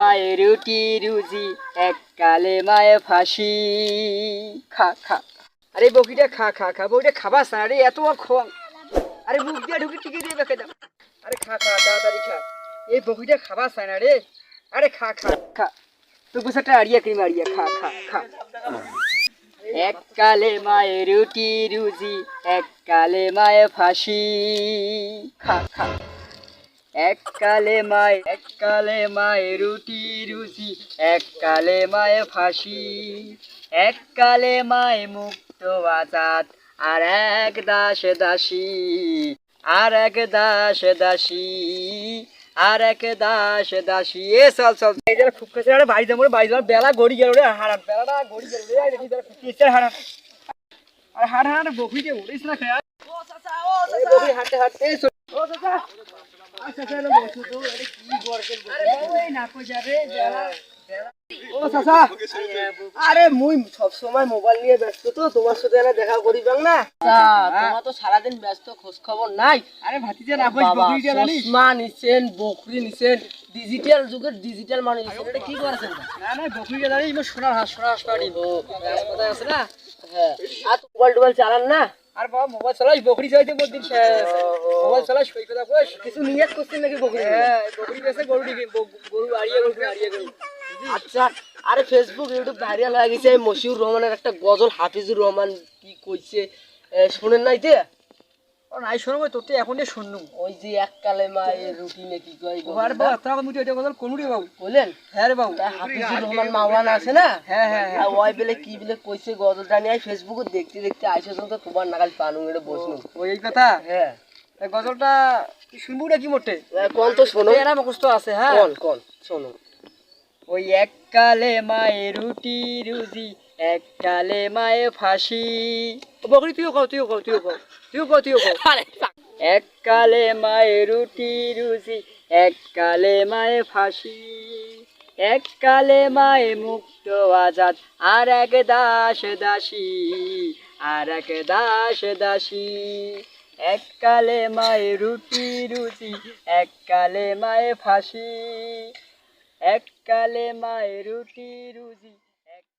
মায়ের রুটি রুজি, এককালে মায়ে ফাঁসি। খা খা। আরে বকিটা খা খা খা। বউটা খাবা না আরে এত খন আরে মুখ দিয়ে ঢুকি টিকে দিয়ে বেঁকে দাও। আরে খা খা, তাড়াতাড়ি খা। এই বকিটা খাবা না রে আরে খা খা খা। তো গুছাটা আড়িয়া ক্রিম আড়িয়া, খা খা খা। এককালে মায়ের রুটি রুজি, এককালে মায়ে ফাঁসি। খা খা। এককালে মায় এককালে মায়ে রুটি রুচি এককালে মায়ে ফাঁসি এককালে মায়ে মুক্ত আজাদ আর এক দাস দাসী আর এক দাস দাসী আর এক দাস দাসী। এ চল চল। এই যারা ফুটকেছে আরে বাড়ি যাব বাড়ি যাব বেলা গড়ি গেল রে হারান বেলাটা গড়ি গেল রে দেখি যারা হারান আরে হার বকরি দিয়ে উড়িস না খেয়া ও চাচা ও চাচা। হাঁটতে হাঁটতে ও চাচা। আচ্ছা ও চাচা। আরে মুই সব সময় মোবাইল নিয়ে ব্যস্ত তো তোমার সাথে দেখা করিবাং না? তোমার তো সারাদিন ব্যস্ত খোঁজ খবর নাই। আরে ভাতিজা না চশমা নিছেন বকরি নিছেন ডিজিটাল যুগের ডিজিটাল মানুষ এটা কি করেছেন? না না বকরিটা জানিস সোনার হাঁস সোনার হাঁস পাড়ি হাসপাতাল আছে না? হ্যাঁ। আর মোবাইল টোবাইল চালান না? আর বাবা মোবাইল চালাস বকরি চাইতে মোবাইল চালাস কই কথা কইস। কিছু করছিস নাকি বকরি হ্যাঁ বকরি গরু দিকে গরু আড়িয়ে গরু আড়িয়ে গরু আচ্ছা আরে ফেসবুক ইউটিউব ভাইরাল হয়ে গেছে মশিউর রহমানের একটা গজল হাফিজুর রহমান কি কইছে শুনেন নাই তে ও নাই শোনো তোর এখন শুনলুম ওই যে এককালে মায়ের রুটিনে কি কয় ও বাবা তোরা মুই এটা কথা কোন বাবু? বলেন। হ্যাঁ রে বাবু। হাফিজুর রহমান মাওলানা আছে না? হ্যাঁ হ্যাঁ হ্যাঁ। ওই বেলে কি বেলে কইছে গজলটা নিয়ে ফেসবুকে দেখতে দেখতে আইসে তো তোমার নাগাল পানু এটা বসনু। ওই এই কথা? হ্যাঁ। গজলটা কি শুনব নাকি মোটে? কোন তো শোনো। এরা মুখস্থ আছে হ্যাঁ। কোন কোন শোনো। ওই এককালে মায়ে রুটি রুজি এককালে মায়ে ফাঁসি। বকরি তুইও কও তুইও কও তুইও কও তুইও কও তুইও কও এককালে মায়ে রুটি রুজি এককালে মায়ে ফাঁসি। এককালে মায়ে মুক্ত আজাদ আর এক দাস দাসী আর এক দাস দাসী। এককালে মায়ে রুটি রুজি এককালে মায়ে ফাঁসি। এককালে মায়ে রুটি রুজি